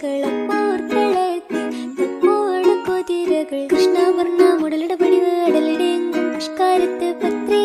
കളപ്പോർക്കളത്തിൽ തപ്പോള കൊതിരകൾ കൃഷ്ണവർണ മുടലിട പണിവ് അടലിടെങ്കും പുഷ്കാരത്ത് പത്രേ